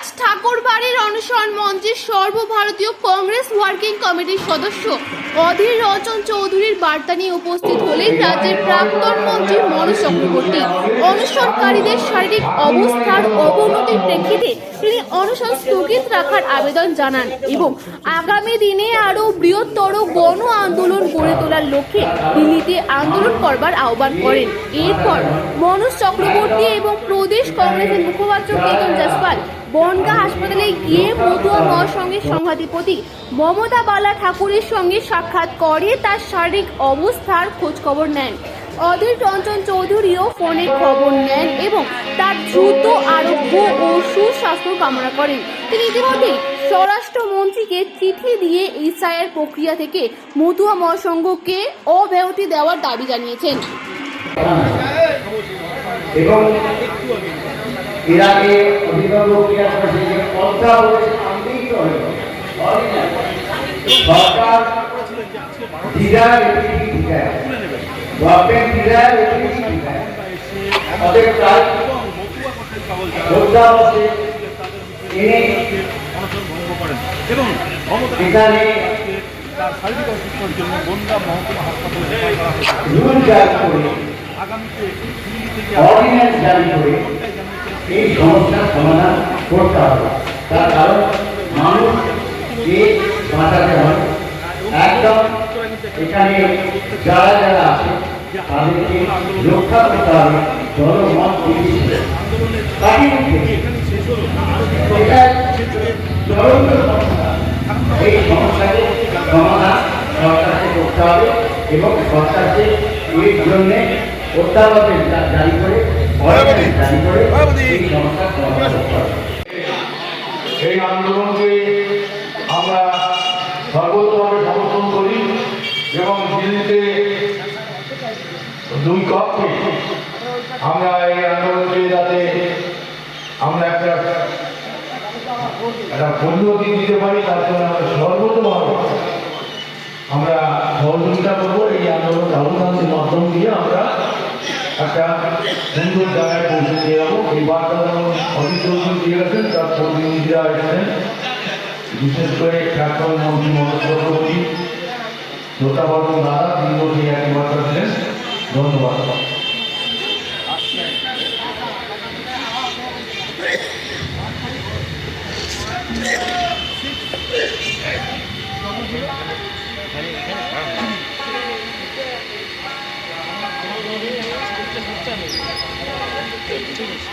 আজ ঠাকুরবাড়ির অনশন মঞ্চে সর্বভারতীয় কংগ্রেস ওয়ার্কিং কমিটির সদস্য অধীর রঞ্জন চৌধুরীর বার্তা নিয়ে উপস্থিত হলেন রাজ্যের প্রাক্তন মন্ত্রী মনোজ চক্রবর্তী। অনশনকারীদের শারীরিক অবস্থার অবনতির প্রেক্ষিতে তিনি অনশন স্থগিত রাখার আবেদন জানান এবং আগামী দিনে আরও বৃহত্তর গণ আন্দোলন গড়ে তোলার লক্ষ্যে দিল্লিতে আন্দোলন করবার আহ্বান করেন। এরপর মনোজ চক্রবর্তী এবং প্রদেশ কংগ্রেসের মুখপাত্র কেতন জসপাল বনগা হাসপাতালে গিয়ে মতুয়া মহাসংঘের সংঘাধিপতি মমতা বালা ঠাকুরের সঙ্গে সাক্ষাৎ করে তার শারীরিক অবস্থার খোঁজ খবর নেন। অধীর রঞ্জন চৌধুরীও ফোনে খবর নেন এবং তার দ্রুত আরোগ্য ও সুস্বাস্থ্য কামনা করেন। তিনি ইতিমধ্যেই স্বরাষ্ট্রমন্ত্রীকে চিঠি দিয়ে ইসআইয়ের প্রক্রিয়া থেকে মতুয়া মহাসংঘকে অব্যাহতি দেওয়ার দাবি জানিয়েছেন। এবং এর আগে যে পন্থা বলেছে আনতেই হবে সরকার এপিডি ডিজার গভর্নমেন্ট ডিজার এপিডি ডিজার তাদের কাজ যোদ্ধাবশে এবং এখানে তার শারীরিক অসুস্থতার জন্য বনগা মহকুমা হাসপাতালে আগামীতে অর্ডিন্যান্স জারি করে এই সমস্যার সমাধান করতে হবে। তার কারণ মানুষ যে বাঁচাতে হয়, একদম এখানে যারা যারা আছে, তাদেরকে রক্ষা করতে হবে জনমত এই সমস্যাকে সমাধান সরকারকে করতে হবে এবং সরকারকে এর জন্যে ordinance জারি করে এই আন্দোলনকে আমরা সর্বতভাবে সমর্থন করি এবং দিল্লিতে দুই কক্ষে আমরা এই আন্দোলনকে যাতে আমরা একটা একটা পরিণতি দিতে পারি, তার জন্য আমরা সর্বতভাবে আমরা সহযোগিতা করব এই একটা সুন্দর জায়গায় পৌঁছে দিয়ে যাব। এই বার্তা যেমন অজিত চৌধুরী দিয়ে গেছেন, তার প্রতিনিধিরা এসেছেন। বিশেষ করে প্রাক্তন মন্ত্রী মনোজ চক্রবর্তী লতা বর্মন দাদা তিনি একই বার্তা দিলেন। ধন্যবাদ। ঠিক আছে